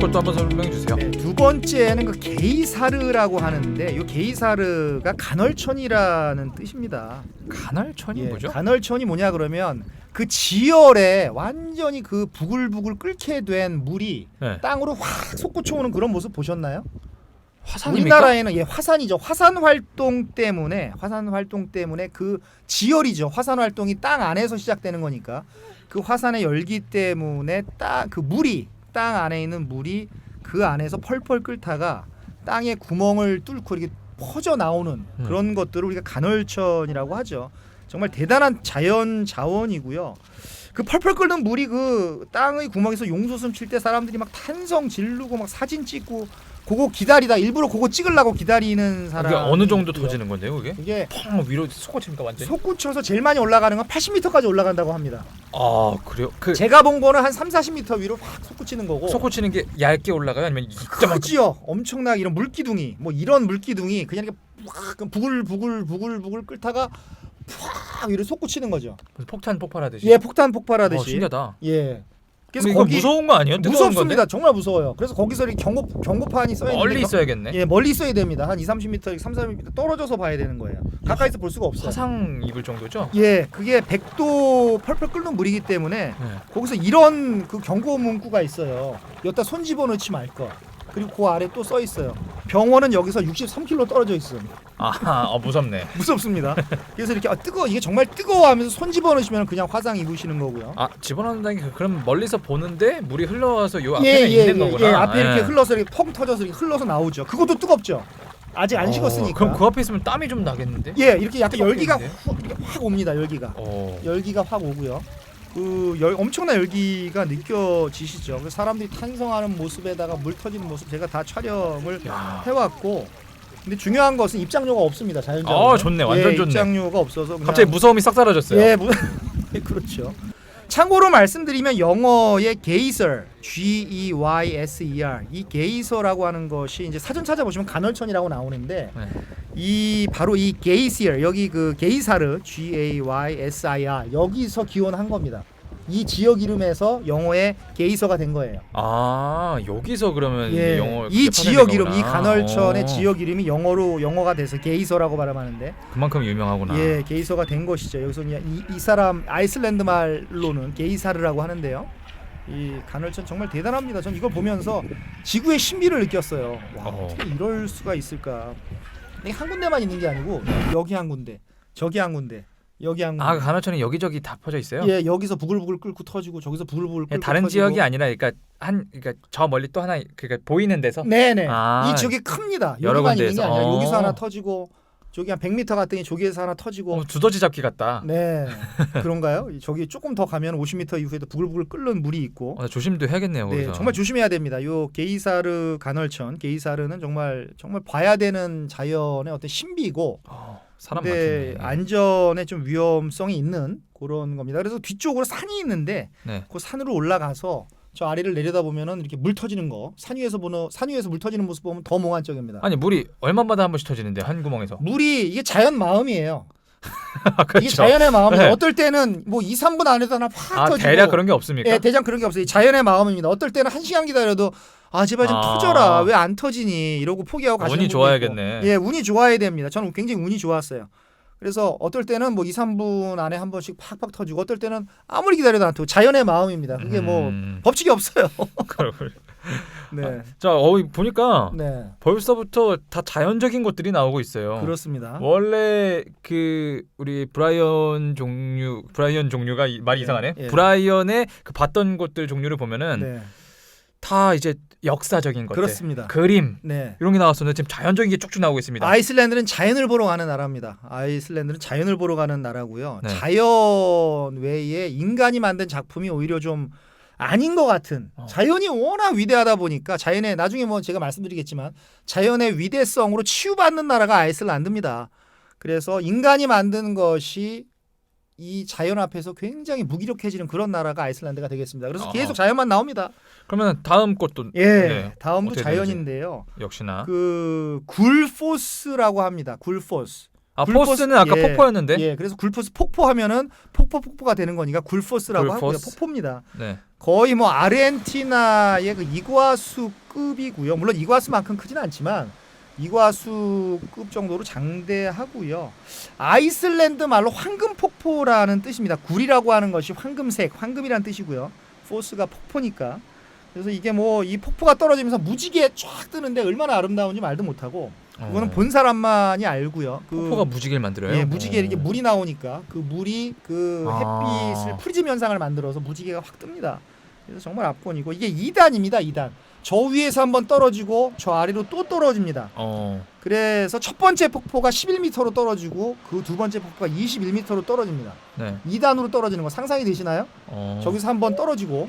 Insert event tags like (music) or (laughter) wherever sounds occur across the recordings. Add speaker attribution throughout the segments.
Speaker 1: 것도 한번 설명해 주세요.
Speaker 2: 네, 두 번째는 그 게이사르라고 하는데 이 게이사르가 간헐천이라는 뜻입니다.
Speaker 1: 간헐천이
Speaker 2: 예,
Speaker 1: 뭐죠?
Speaker 2: 간헐천이 뭐냐 그러면 그 지열에 완전히 그 부글부글 끓게 된 물이
Speaker 1: 네.
Speaker 2: 땅으로 확 솟구쳐오는 그런 모습 보셨나요?
Speaker 1: 화산입니까?
Speaker 2: 우리나라에는 예 화산이죠. 화산 활동 때문에 화산 활동 때문에 그 지열이죠. 화산 활동이 땅 안에서 시작되는 거니까 그 화산의 열기 때문에 땅그 물이 땅 안에 있는 물이 그 안에서 펄펄 끓다가 땅에 구멍을 뚫고 이렇게 퍼져 나오는
Speaker 1: 음.
Speaker 2: 그런 것들을 우리가 간헐천이라고 하죠. 정말 대단한 자연 자원이고요. 그 펄펄 끓는 물이 그 땅의 구멍에서 용솟음 칠 때 사람들이 막 탄성 지르고 막 사진 찍고 그거 기다리다 일부러 그거 찍으려고 기다리는 사람
Speaker 1: 이게 어느 정도 터지는 건데요, 그게?
Speaker 2: 이게
Speaker 1: 펑 위로 솟구칩니까 완전히?
Speaker 2: 솟구쳐서 제일 많이 올라가는 건 80m까지 올라간다고 합니다.
Speaker 1: 아 그래요? 그
Speaker 2: 제가 본 거는 한 3, 40m 위로 확 솟구치는 거고
Speaker 1: 솟구치는 게 얇게 올라가요, 아니면?
Speaker 2: 크지요. 엄청나게 이런 물기둥이 뭐 이런 물기둥이 그냥 이렇게 막 부글 부글 부글 부글 끓다가 팍 위로 솟구치는 거죠.
Speaker 1: 폭탄 폭발하듯이.
Speaker 2: 예, 폭탄
Speaker 1: 어,
Speaker 2: 폭발하듯이.
Speaker 1: 신기하다.
Speaker 2: 예. 그래서
Speaker 1: 이거
Speaker 2: 거기
Speaker 1: 무서운 거 아니에요? 뜨거운
Speaker 2: 무섭습니다. 정말 무서워요. 그래서 거기서 이렇게 경고 경고판이 써
Speaker 1: 건데?
Speaker 2: 있는데
Speaker 1: 멀리 있어야겠네.
Speaker 2: 예, 멀리 있어야 됩니다. 한 2, 30m, 3, 40m 떨어져서 봐야 되는 거예요. 가까이서 볼 수가 없어요.
Speaker 1: 화상 입을 정도죠?
Speaker 2: 예, 그게 100도 펄펄 끓는 물이기 때문에
Speaker 1: 네.
Speaker 2: 거기서 이런 그 경고 문구가 있어요. 여기다 손 집어넣지 말 것. 그리고 그 아래 또 써 있어요. 병원은 여기서 63km 떨어져 있음.
Speaker 1: 아하, 어, 무섭네. (laughs)
Speaker 2: 무섭습니다. 그래서 이렇게 아, 뜨거 이게 정말 뜨거워하면서 손 집어넣으시면 그냥 화상 입으시는 거고요.
Speaker 1: 아 집어넣는다는 게 그럼 멀리서 보는데 물이 흘러와서 요 앞에
Speaker 2: 예, 예,
Speaker 1: 있는
Speaker 2: 예,
Speaker 1: 거구나.
Speaker 2: 예, 앞에 이렇게
Speaker 1: 예.
Speaker 2: 흘러서 이렇게 펑 터져서 이렇게 흘러서 나오죠. 그것도 뜨겁죠. 아직 안
Speaker 1: 어,
Speaker 2: 식었으니까.
Speaker 1: 그럼 그 앞에 있으면 땀이 좀 나겠는데?
Speaker 2: 예, 이렇게 약간 열기가
Speaker 1: 뜨겁겠는데?
Speaker 2: 확, 이렇게 확 옵니다. 열기가.
Speaker 1: 어.
Speaker 2: 열기가 확 오고요. 그 열, 엄청난 열기가 느껴지시죠. 그 사람들이 탄성하는 모습에다가 물 터지는 모습 제가 다 촬영을
Speaker 1: 야.
Speaker 2: 해왔고. 근데 중요한 것은 입장료가 없습니다. 자연적으로.
Speaker 1: 아, 좋네. 완전
Speaker 2: 예,
Speaker 1: 좋네.
Speaker 2: 입장료가 없어서 그냥
Speaker 1: 갑자기 무서움이 싹 사라졌어요.
Speaker 2: 예, 무... 예, (laughs) 그렇죠. 참고로 말씀드리면 영어의 게이서 G E Y S E R 이 게이서라고 하는 것이 이제 사전 찾아보시면 간헐천이라고 나오는데
Speaker 1: 네.
Speaker 2: 이 바로 이 게이시얼 여기 그 게이사르 G A Y S I R 여기서 기원한 겁니다. 이 지역 이름에서 영어의 게이서가 된 거예요.
Speaker 1: 아 여기서 그러면
Speaker 2: 예,
Speaker 1: 영어
Speaker 2: 이 지역 이름, 이. 간헐천의
Speaker 1: 어,
Speaker 2: 지역 이름이 영어로 영어가 돼서 게이서라고 발음하는데
Speaker 1: 그만큼 유명하구나.
Speaker 2: 예, 게이서가 된 것이죠. 여기서 이, 이 사람 아이슬란드 말로는 게이사르라고 하는데요. 이 간헐천 정말 대단합니다. 전 이걸 보면서 지구의 신비를 느꼈어요. 와,
Speaker 1: 어허.
Speaker 2: 어떻게 이럴 수가 있을까? 이게 한 군데만 있는 게 아니고 여기 한 군데, 저기 한 군데, 여기 한 군데.
Speaker 1: 아 간헐천이 여기저기 다 퍼져 있어요?
Speaker 2: 예, 여기서 부글부글 끓고 터지고 저기서 부글부글
Speaker 1: 예,
Speaker 2: 끓고
Speaker 1: 다른
Speaker 2: 터지고.
Speaker 1: 지역이 아니라 그러니까 한 그러니까 저 멀리 또 하나 그러니까 보이는 데서
Speaker 2: 네네.
Speaker 1: 아,
Speaker 2: 이 지역이 큽니다.
Speaker 1: 여러
Speaker 2: 여기만 있는 게
Speaker 1: 군데에서.
Speaker 2: 아니라
Speaker 1: 어.
Speaker 2: 여기서 하나 터지고 저기 한 100m 갔더니 저기에서 하나 터지고
Speaker 1: 어, 두더지 잡기 같다.
Speaker 2: 네 (laughs) 그런가요? 저기 조금 더 가면 50m 이후에도 부글부글 끓는 물이 있고
Speaker 1: 어, 조심도 해야겠네요.
Speaker 2: 네
Speaker 1: 거기서.
Speaker 2: 정말 조심해야 됩니다. 요 게이사르 간헐천 게이사르는 정말 정말 봐야 되는 자연의 어떤 신비이고
Speaker 1: 어, 사람
Speaker 2: 근데
Speaker 1: 많겠네.
Speaker 2: 안전에 좀 위험성이 있는 그런 겁니다. 그래서 뒤쪽으로 산이 있는데
Speaker 1: 네.
Speaker 2: 그 산으로 올라가서 저 아래를 내려다 보면은 이렇게 물 터지는 거 산 위에서 보는 산 위에서 물 터지는 모습 보면 더 몽환적입니다.
Speaker 1: 아니 물이 얼마마다 한 번씩 터지는데 한 구멍에서.
Speaker 2: 물이 이게 자연 마음이에요. (laughs)
Speaker 1: 그렇죠.
Speaker 2: 이게 자연의 마음이에요.
Speaker 1: 네.
Speaker 2: 어떨 때는 뭐 2, 3분 안에도 하나 확
Speaker 1: 아
Speaker 2: 터지고
Speaker 1: 대략 그런 게 없습니까?
Speaker 2: 예, 대장 그런 게 없어요. 자연의 마음입니다. 어떨 때는 한 시간 기다려도 아 제발 좀
Speaker 1: 아.
Speaker 2: 터져라 왜 안 터지니 이러고 포기하고 가시는
Speaker 1: 운이
Speaker 2: 분도
Speaker 1: 좋아야겠네.
Speaker 2: 있고. 예, 운이 좋아야 됩니다. 저는 굉장히 운이 좋았어요. 그래서 어떨 때는 뭐 2, 3분 안에 한 번씩 팍팍 터지고 어떨 때는 아무리 기다려도 안 터지고 자연의 마음입니다. 그게 뭐
Speaker 1: 음,
Speaker 2: 법칙이 없어요. (laughs)
Speaker 1: 그렇군요. (laughs)
Speaker 2: 네.
Speaker 1: 자, 어 보니까
Speaker 2: 네.
Speaker 1: 벌써부터 다 자연적인 것들이 나오고 있어요.
Speaker 2: 그렇습니다.
Speaker 1: 원래 그 우리 브라이언 종류 브라이언 종류가 이- 말이
Speaker 2: 예,
Speaker 1: 이상하네.
Speaker 2: 예.
Speaker 1: 브라이언의 그 봤던 것들 종류를 보면은
Speaker 2: 네.
Speaker 1: 다 이제 역사적인 것들,
Speaker 2: 그렇습니다.
Speaker 1: 그림
Speaker 2: 네.
Speaker 1: 이런 게 나왔었는데 지금 자연적인 게 쭉쭉 나오고 있습니다.
Speaker 2: 아이슬란드는 자연을 보러 가는 나라입니다. 아이슬란드는 자연을 보러 가는 나라고요.
Speaker 1: 네.
Speaker 2: 자연 외에 인간이 만든 작품이 오히려 좀 아닌 것 같은
Speaker 1: 어.
Speaker 2: 자연이 워낙 위대하다 보니까 자연의 나중에 뭐 제가 말씀드리겠지만 자연의 위대성으로 치유받는 나라가 아이슬란드입니다. 그래서 인간이 만든 것이 이 자연 앞에서 굉장히 무기력해지는 그런 나라가 아이슬란드가 되겠습니다. 그래서
Speaker 1: 어.
Speaker 2: 계속 자연만 나옵니다.
Speaker 1: 그러면 다음 것도
Speaker 2: 예,
Speaker 1: 네,
Speaker 2: 다음도 자연인데요.
Speaker 1: 역시나
Speaker 2: 그 굴포스라고 합니다. 굴포스.
Speaker 1: 아
Speaker 2: 굴포스-
Speaker 1: 포스는 아까
Speaker 2: 예,
Speaker 1: 폭포였는데.
Speaker 2: 예, 그래서 굴포스 폭포하면은 폭포 폭포가 되는 거니까 굴포스라고 하고요.
Speaker 1: 굴포스.
Speaker 2: 폭포입니다.
Speaker 1: 네.
Speaker 2: 거의 뭐 아르헨티나의 그 이구아수급이고요. 물론 이구아수만큼 크지는 않지만 이구아수급 정도로 장대하고요. 아이슬란드 말로 황금 폭포라는 뜻입니다. 굴이라고 하는 것이 황금색, 황금이라는 뜻이고요. 포스가 폭포니까. 그래서 이게 뭐 이 폭포가 떨어지면서 무지개 쫙 뜨는데 얼마나 아름다운지 말도 못하고 그거는
Speaker 1: 어.
Speaker 2: 본 사람만이 알고요. 그
Speaker 1: 폭포가 무지개를 만들어요.
Speaker 2: 예, 무지개 이렇게
Speaker 1: 어.
Speaker 2: 물이 나오니까 그 물이 그
Speaker 1: 아.
Speaker 2: 햇빛을 프리즘 현상을 만들어서 무지개가 확 뜹니다. 그래서 정말 압권이고 이게 2단입니다. 2단. 저 위에서 한번 떨어지고 저 아래로 또 떨어집니다.
Speaker 1: 어.
Speaker 2: 그래서 첫 번째 폭포가 11m로 떨어지고 그 두 번째 폭포가 21m로 떨어집니다.
Speaker 1: 네.
Speaker 2: 2단으로 떨어지는 거 상상이 되시나요?
Speaker 1: 어.
Speaker 2: 저기서 한번 떨어지고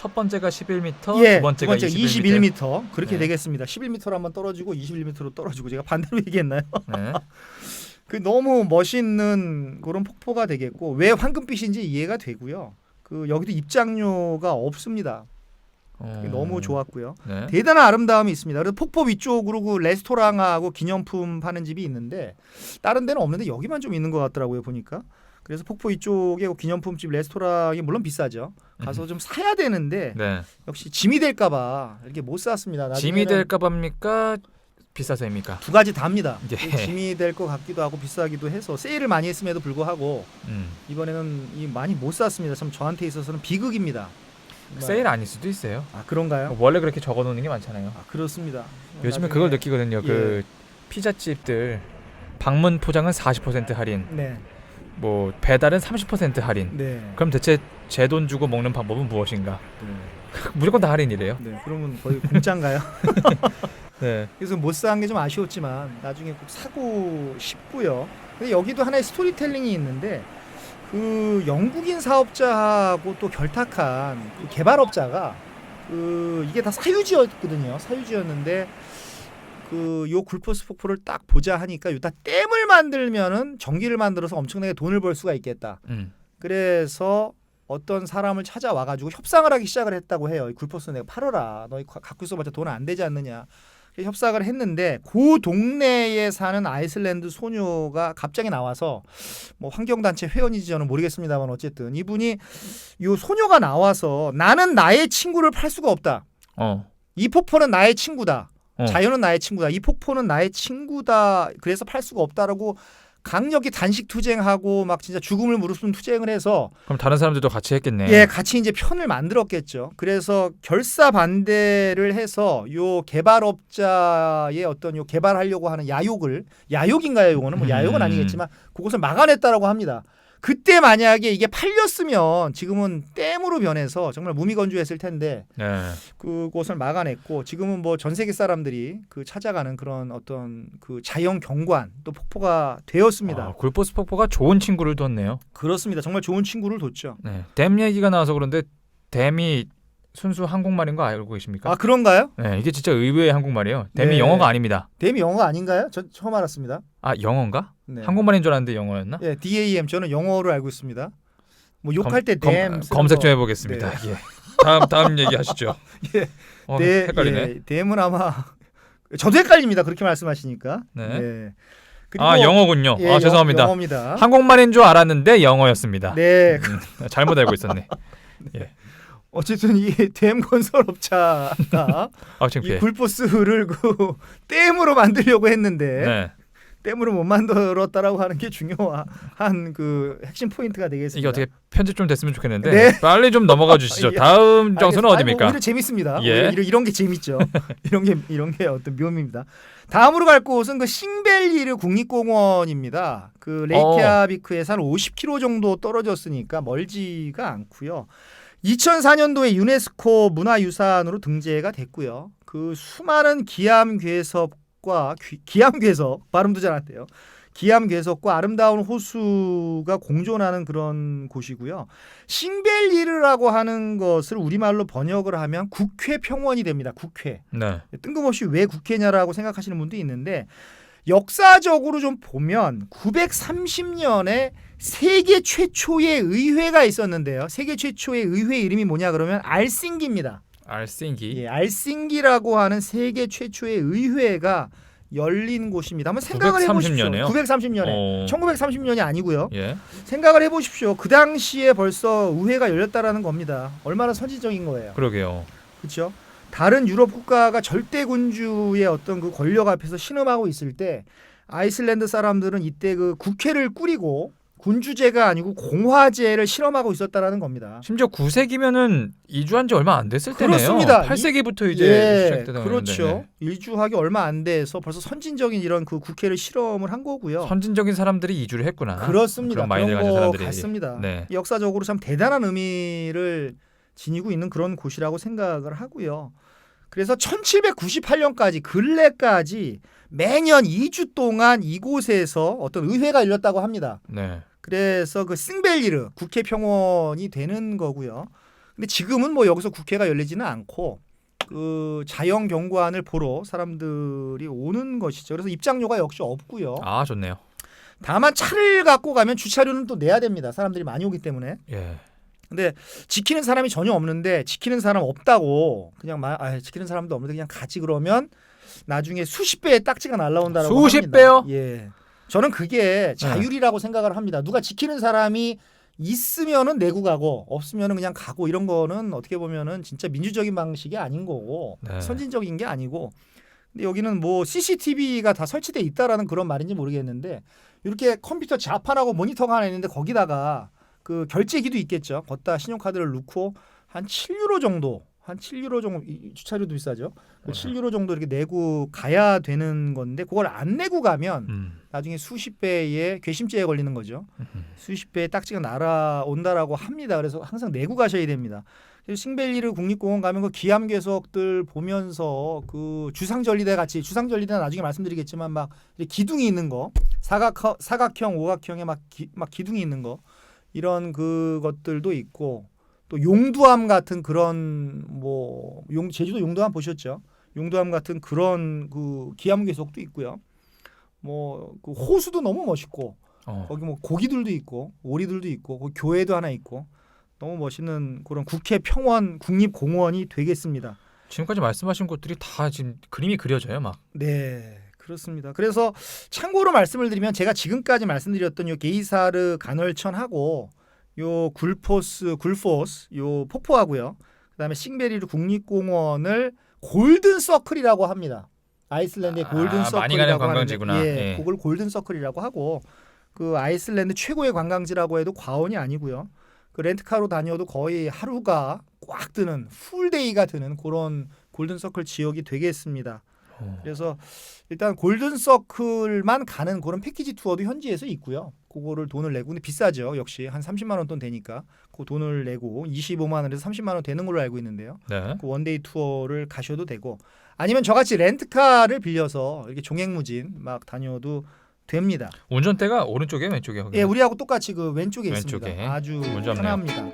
Speaker 1: 첫 번째가 11m,
Speaker 2: 예,
Speaker 1: 두 번째가 21m.
Speaker 2: 21m 그렇게
Speaker 1: 네.
Speaker 2: 되겠습니다. 11m로 한번 떨어지고 21m로 떨어지고 제가 반대로 (laughs) 얘기했나요?
Speaker 1: 네. (laughs)
Speaker 2: 그 너무 멋있는 그런 폭포가 되겠고 왜 황금빛인지 이해가 되고요. 그 여기도 입장료가 없습니다.
Speaker 1: 어.
Speaker 2: 너무 좋았고요.
Speaker 1: 네.
Speaker 2: 대단한 아름다움이 있습니다. 그래서 폭포 위쪽으로 그 레스토랑하고 기념품 파는 집이 있는데 다른 데는 없는데 여기만 좀 있는 것 같더라고요 보니까. 그래서 폭포 위쪽에 그 기념품집 레스토랑이 물론 비싸죠. 가서 좀 사야 되는데
Speaker 1: 네.
Speaker 2: 역시 짐이 될까봐 이렇게 못 샀습니다.
Speaker 1: 짐이
Speaker 2: 나중에는
Speaker 1: 될까 봐입니까? 비싸서입니까?
Speaker 2: 두 가지 다입니다.
Speaker 1: 예.
Speaker 2: 짐이 될 것 같기도 하고 비싸기도 해서 세일을 많이 했음에도 불구하고
Speaker 1: 음.
Speaker 2: 이번에는 이 많이 못 샀습니다. 참 저한테 있어서는 비극입니다. 정말.
Speaker 1: 세일 아닐 수도 있어요.
Speaker 2: 아 그런가요?
Speaker 1: 원래 그렇게 적어 놓는 게 많잖아요.
Speaker 2: 아 그렇습니다.
Speaker 1: 요즘에
Speaker 2: 나중에-
Speaker 1: 그걸 느끼거든요.
Speaker 2: 예.
Speaker 1: 그 피자집들 방문 포장은 40% 할인,
Speaker 2: 네,
Speaker 1: 뭐 배달은 30% 할인.
Speaker 2: 네.
Speaker 1: 그럼 대체 제 돈 주고 먹는 방법은 무엇인가?
Speaker 2: 네. (laughs)
Speaker 1: 무조건 다 할인이래요.
Speaker 2: 네, 그러면 거의 공짜인가요? (laughs)
Speaker 1: 네.
Speaker 2: 그래서 못 산 게 좀 아쉬웠지만 나중에 꼭 사고 싶고요. 근데 여기도 하나의 스토리텔링이 있는데 그 영국인 사업자하고 또 결탁한 그 개발업자가 그 이게 다 사유지였거든요. 사유지였는데 그 요 굴포스 폭포를 딱 보자 하니까 요다 댐을 만들면은 전기를 만들어서 엄청나게 돈을 벌 수가 있겠다.
Speaker 1: 음.
Speaker 2: 그래서 어떤 사람을 찾아와 가지고 협상을 하기 시작을 했다고 해요. 이 굴포스 내가 팔아라. 너희 가- 갖고 있어봤자 돈 안 되지 않느냐. 협상을 했는데 그 동네에 사는 아이슬란드 소녀가 갑자기 나와서 뭐 환경단체 회원인지 저는 모르겠습니다만 어쨌든 이분이 요 소녀가 나와서 나는 나의 친구를 팔 수가 없다.
Speaker 1: 어.
Speaker 2: 이 폭포는 나의 친구다.
Speaker 1: 어.
Speaker 2: 자연은 나의 친구다. 이 폭포는 나의 친구다. 그래서 팔 수가 없다라고 강력히 단식 투쟁하고 막 진짜 죽음을 무릅쓰는 투쟁을 해서
Speaker 1: 그럼 다른 사람들도 같이 했겠네.
Speaker 2: 예, 같이 이제 편을 만들었겠죠. 그래서 결사 반대를 해서 요 개발업자의 어떤 요 개발하려고 하는 야욕을 야욕인가요? 요거는 뭐 야욕은
Speaker 1: 음.
Speaker 2: 아니겠지만 그것을 막아냈다라고 합니다. 그때 만약에 이게 팔렸으면 지금은 댐으로 변해서 정말 무미건조했을 텐데
Speaker 1: 네.
Speaker 2: 그곳을 막아냈고 지금은 뭐 전 세계 사람들이 그 찾아가는 그런 어떤 그 자연 경관 또 폭포가 되었습니다.
Speaker 1: 아, 굴포스 폭포가 좋은 친구를 뒀네요.
Speaker 2: 그렇습니다. 정말 좋은 친구를 뒀죠.
Speaker 1: 네. 댐 얘기가 나와서 그런데 댐이 순수 한국말인 거 알고 계십니까?
Speaker 2: 아 그런가요?
Speaker 1: 네, 이게 진짜 의외의 한국말이에요. 댐이
Speaker 2: 네.
Speaker 1: 영어가 아닙니다.
Speaker 2: 댐이 영어 아닌가요? 전 처음 알았습니다.
Speaker 1: 아, 영어인가?
Speaker 2: 네.
Speaker 1: 한국말인 줄 알았는데 영어였나?
Speaker 2: 예, DAM 저는 영어로 알고 있습니다. 뭐 욕할 때
Speaker 1: 검-
Speaker 2: 댐
Speaker 1: 검색 좀 해보겠습니다. 예. 다음 다음 얘기하시죠. (laughs)
Speaker 2: 예.
Speaker 1: 어,
Speaker 2: 네,
Speaker 1: 헷갈리네.
Speaker 2: 예, 댐은 아마 저도 헷갈립니다. 그렇게 말씀하시니까.
Speaker 1: 네.
Speaker 2: 그리고
Speaker 1: 아 영어군요.
Speaker 2: 예,
Speaker 1: 아 죄송합니다.
Speaker 2: 영, 어입니다
Speaker 1: 한국말인 줄 알았는데 영어였습니다.
Speaker 2: 네.
Speaker 1: 음, (laughs) 잘못 알고 있었네.
Speaker 2: 어쨌든 이댐 건설업자가 아이
Speaker 1: 창피해.
Speaker 2: 굴포스를 그 (laughs) 댐으로 만들려고 했는데
Speaker 1: 네.
Speaker 2: 댐으로 못 만들었다라고 하는 게 중요한 그 핵심 포인트가 되겠습니다.
Speaker 1: 이게 어떻게 편집 좀 됐으면 좋겠는데
Speaker 2: 네.
Speaker 1: 빨리 좀 넘어가 주시죠. (laughs)
Speaker 2: 예.
Speaker 1: 다음
Speaker 2: 알겠습니다. 뭐
Speaker 1: 어디입니까?
Speaker 2: 오히려 재밌습니다.
Speaker 1: 예.
Speaker 2: 오히려 이런, 게 재밌죠. (laughs) 이런 게 이런 게 어떤 묘미입니다. 다음으로 갈 곳은 그 싱벨리르 국립공원입니다. 그 레이키아비크에서 한 50km 정도 떨어졌으니까 멀지가 않고요. 2004년도에 유네스코 문화유산으로 등재가 됐고요. 그 수많은 기암 괴 석과 귀- 기암 괴석 발음도 잘 안 돼요. 기암 괴석과 아름다운 호수가 공존하는 그런 곳이고요. 싱벨리르라고 하는 것을 우리말로 번역을 하면 국회 평원이 됩니다. 국회.
Speaker 1: 네.
Speaker 2: 뜬금없이 왜 국회냐라고 생각하시는 분도 있는데 역사적으로 좀 보면 930년에 세계 최초의 의회가 있었는데요. 세계 최초의 의회 이름이 뭐냐 그러면 알싱기입니다.
Speaker 1: 알싱기.
Speaker 2: 예, 알싱기라고 하는 세계 최초의 의회가 열린 곳입니다. 한번 생각을
Speaker 1: 930
Speaker 2: 해보십시오.
Speaker 1: 년에요?
Speaker 2: 930년에
Speaker 1: 어.
Speaker 2: 1930년이 아니고요.
Speaker 1: 예.
Speaker 2: 생각을 해보십시오. 그 당시에 벌써 의회가 열렸다라는 겁니다. 얼마나 선진적인 거예요.
Speaker 1: 그러게요.
Speaker 2: 그렇죠? 다른 유럽 국가가 절대 군주의 어떤 그 권력 앞에서 신음하고 있을 때 아이슬란드 사람들은 이때 그 국회를 꾸리고 군주제가 아니고 공화제를 실험하고 있었다라는 겁니다.
Speaker 1: 심지어 9세기면은 이주한 지 얼마 안 됐을 때네요.
Speaker 2: 그렇습니다.
Speaker 1: 8세기부터 이제
Speaker 2: 예,
Speaker 1: 시작되다
Speaker 2: 그렇죠. 일주하기 얼마 안 돼서 벌써 선진적인 이런 그 국회를 실험을 한 거고요.
Speaker 1: 선진적인 사람들이 이주를 했구나.
Speaker 2: 그렇습니다.
Speaker 1: 그런 마인드를 가진
Speaker 2: 거
Speaker 1: 사람들이.
Speaker 2: 같습니다.
Speaker 1: 네.
Speaker 2: 역사적으로 참 대단한 의미를 지니고 있는 그런 곳이라고 생각을 하고요. 그래서 1798년까지 근래까지 매년 2주 동안 이곳에서 어떤 의회가 열렸다고 합니다.
Speaker 1: 네.
Speaker 2: 그래서 그 싱벨리르 국회 평원이 되는 거고요. 근데 지금은 뭐 여기서 국회가 열리지는 않고 그 자연 경관을 보러 사람들이 오는 것이죠. 그래서 입장료가 역시 없고요.
Speaker 1: 아, 좋네요.
Speaker 2: 다만 차를 갖고 가면 주차료는 또 내야 됩니다. 사람들이 많이 오기 때문에.
Speaker 1: 예.
Speaker 2: 근데 지키는 사람이 전혀 없는데 지키는 사람 없다고 그냥 말 아, 지키는 사람도 없는데 그냥 가지 그러면 나중에 수십 배의 딱지가 날라온다라고
Speaker 1: 수십
Speaker 2: 합니다.
Speaker 1: 배요?
Speaker 2: 예. 저는 그게 자율이라고 생각을 합니다. 누가 지키는 사람이 있으면은 내고 가고 없으면은 그냥 가고 이런 거는 어떻게 보면은 진짜 민주적인 방식이 아닌 거고
Speaker 1: 네.
Speaker 2: 선진적인 게 아니고 근데 여기는 뭐 CCTV가 다 설치돼 있다라는 그런 말인지 모르겠는데 이렇게 컴퓨터 자판하고 모니터가 하나 있는데 거기다가 그 결제기도 있겠죠. 걷다 신용카드를 넣고 한 7유로 정도 한 7유로 정도 이- 주차료도 비싸죠. 그
Speaker 1: 네.
Speaker 2: 7유로 정도 이렇게 내고 가야 되는 건데 그걸 안 내고 가면
Speaker 1: 음.
Speaker 2: 나중에 수십 배의 괘씸죄에 걸리는 거죠.
Speaker 1: 음.
Speaker 2: 수십 배의 딱지가 날아온다라고 합니다. 그래서 항상 내고 가셔야 됩니다. 그래서 싱벨리르 국립공원 가면 그 기암 괴석들 보면서 그 주상절리대 같이 주상절리대 는 나중에 말씀드리겠지만 막 기둥이 있는 거 사각 사각형 오각형에 막, 기, 막 기둥이 있는 거 이런 그것들도 있고 또 용두암 같은 그런 뭐 용, 제주도 용두암 보셨죠? 용두암 같은 그런 그 기암괴석도 있고요. 뭐 그 호수도 너무 멋있고
Speaker 1: 어.
Speaker 2: 거기 뭐 고기들도 있고 오리들도 있고 거기 교회도 하나 있고 너무 멋있는 그런 국회 평원 국립공원이 되겠습니다.
Speaker 1: 지금까지 말씀하신 곳들이 다 지금 그림이 그려져요, 막.
Speaker 2: 네. 그렇습니다. 그래서 참고로 말씀을 드리면 제가 지금까지 말씀드렸던 요 게이사르 간헐천하고 요 굴포스 굴포스 요 폭포하고요. 그다음에 싱베리르 국립공원을 골든 서클이라고 합니다. 아이슬란드의
Speaker 1: 아,
Speaker 2: 골든 서클이라고 하는데. 예,
Speaker 1: 예.
Speaker 2: 그걸 골든 서클이라고 하고 그 아이슬란드 최고의 관광지라고 해도 과언이 아니고요. 그 렌트카로 다녀도 거의 하루가 꽉 드는 풀데이가 드는 그런 골든 서클 지역이 되겠습니다.
Speaker 1: 어.
Speaker 2: 그래서 일단 골든 서클만 가는 그런 패키지 투어도 현지에서 있고요. 그거를 돈을 내고 근데 비싸죠. 역시 한 30만 원 돈 되니까 그 돈을 내고 25만 원에서 30만 원 되는 걸로 알고 있는데요.
Speaker 1: 네.
Speaker 2: 그 원데이 투어를 가셔도 되고 아니면 저같이 렌트카를 빌려서 이렇게 종횡무진 막 다녀도 됩니다.
Speaker 1: 운전대가 오른쪽에 왼쪽에.
Speaker 2: 예, 우리하고 똑같이 그 왼쪽에
Speaker 1: 왼쪽에.
Speaker 2: 있습니다. 아주
Speaker 1: 운.
Speaker 2: 편합니다.